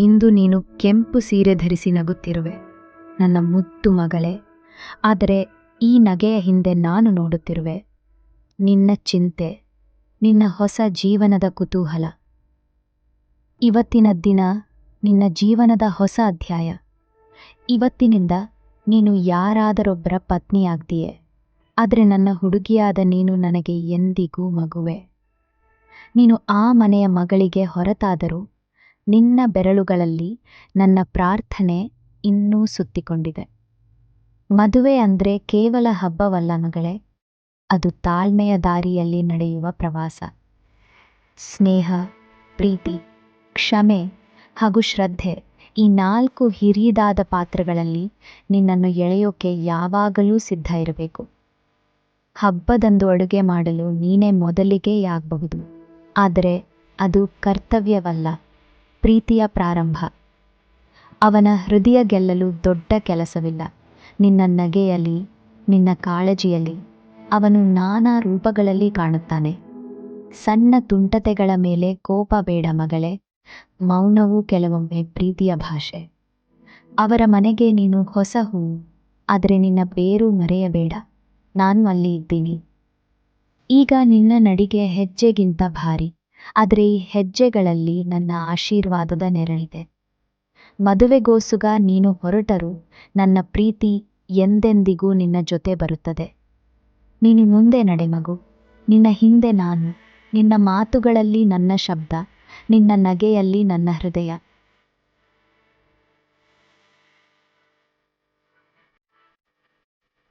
ಇಂದು ನೀನು ಕೆಂಪು ಸೀರೆ ಧರಿಸಿ ನಗುತ್ತಿರುವೆ. ನನ್ನ ಮುದ್ದು ಮಗಳೇ, ಆದರೆ ಈ ನಗೆಯ ಹಿಂದೆ ನಾನು ನೋಡುತ್ತಿರುವೆ. ನಿನ್ನ ಚಿಂತೆ, ನಿನ್ನ ಹೊಸ ಜೀವನದ ಕುತೂಹಲ. ಇವತ್ತಿನ ದಿನ ನಿನ್ನ ಜೀವನದ ಹೊಸ ಅಧ್ಯಾಯ. ಇವತ್ತಿನಿಂದ ನೀನು ಯಾರಾದರೊಬ್ಬರ ಪತ್ನಿಯಾಗ್ತೀಯೆ, ಆದರೆ ನನ್ನ ಹುಡುಗಿಯಾದ ನೀನು ನನಗೆ ಎಂದಿಗೂ ಮಗುವೆ. ನೀನು ಆ ಮನೆಯ ಮಗಳಿಗೆ ಹೊರತಾದರೂ ನಿನ್ನ ಬೆರಳುಗಳಲ್ಲಿ ನನ್ನ ಪ್ರಾರ್ಥನೆ ಇನ್ನೂ ಸುತ್ತಿಕೊಂಡಿದೆ. ಮದುವೆ ಅಂದ್ರೆ ಕೇವಲ ಹಬ್ಬವಲ್ಲ ಮಗಳೇ, ಅದು ತಾಳ್ಮೆಯ ದಾರಿಯಲ್ಲಿ ನಡೆಯುವ ಪ್ರವಾಸ. ಸ್ನೇಹ, ಪ್ರೀತಿ, ಕ್ಷಮೆ ಹಾಗೂ ಶ್ರದ್ಧೆ ಈ ನಾಲ್ಕು ಹಿರಿದಾದ ಪಾತ್ರಗಳಲ್ಲಿ ನಿನ್ನನ್ನು ಎಳೆಯೋಕೆ ಯಾವಾಗಲೂ ಸಿದ್ಧ ಇರಬೇಕು. ಹಬ್ಬದಂದು ಅಡುಗೆ ಮಾಡಲು ನೀನೇ ಮೊದಲಿಗೆ ಆಗಬಹುದು, ಆದರೆ ಅದು ಕರ್ತವ್ಯವಲ್ಲ. ಪ್ರೀತಿಯ ಪ್ರಾರಂಭ. ಅವನ ಹೃದಯ ಗೆಲ್ಲಲು ದೊಡ್ಡ ಕೆಲಸವಿಲ್ಲ. ನಿನ್ನ ನಗೆಯಲ್ಲಿ, ನಿನ್ನ ಕಾಳಜಿಯಲ್ಲಿ ಅವನು ನಾನಾ ರೂಪಗಳಲ್ಲಿ ಕಾಣುತ್ತಾನೆ. ಸಣ್ಣ ತುಂಟತೆಗಳ ಮೇಲೆ ಕೋಪ ಬೇಡ ಮಗಳೇ. ಮೌನವು ಕೆಲವೊಮ್ಮೆ ಪ್ರೀತಿಯ ಭಾಷೆ. ಅವರ ಮನೆಗೆ ನೀನು ಹೊಸ ಹೂವು ಆದರೆ ನಿನ್ನ ಬೇರು ಮರೆಯಬೇಡ. ನಾನು ಅಲ್ಲಿ ಇದ್ದೀನಿ. ಈಗ ನಿನ್ನ ನಡಿಗೆ ಹೆಜ್ಜೆಗಿಂತ ಭಾರಿ. ಆದರೆ ಈ ಹೆಜ್ಜೆಗಳಲ್ಲಿ ನನ್ನ ಆಶೀರ್ವಾದದ ನೆರಳಿದೆ ಮದುವೆಗೋಸುಗ ನೀನು ಹೊರಟರು ನನ್ನ ಪ್ರೀತಿ ಎಂದೆಂದಿಗೂ ನಿನ್ನ ಜೊತೆ ಬರುತ್ತದೆ. ನೀನು ಮುಂದೆ ನಡೆ ಮಗು, ನಿನ್ನ ಹಿಂದೆ ನಾನು, ನಿನ್ನ ಮಾತುಗಳಲ್ಲಿ ನನ್ನ ಶಬ್ದ, ನಿನ್ನ ನಗೆಯಲ್ಲಿ ನನ್ನ ಹೃದಯ.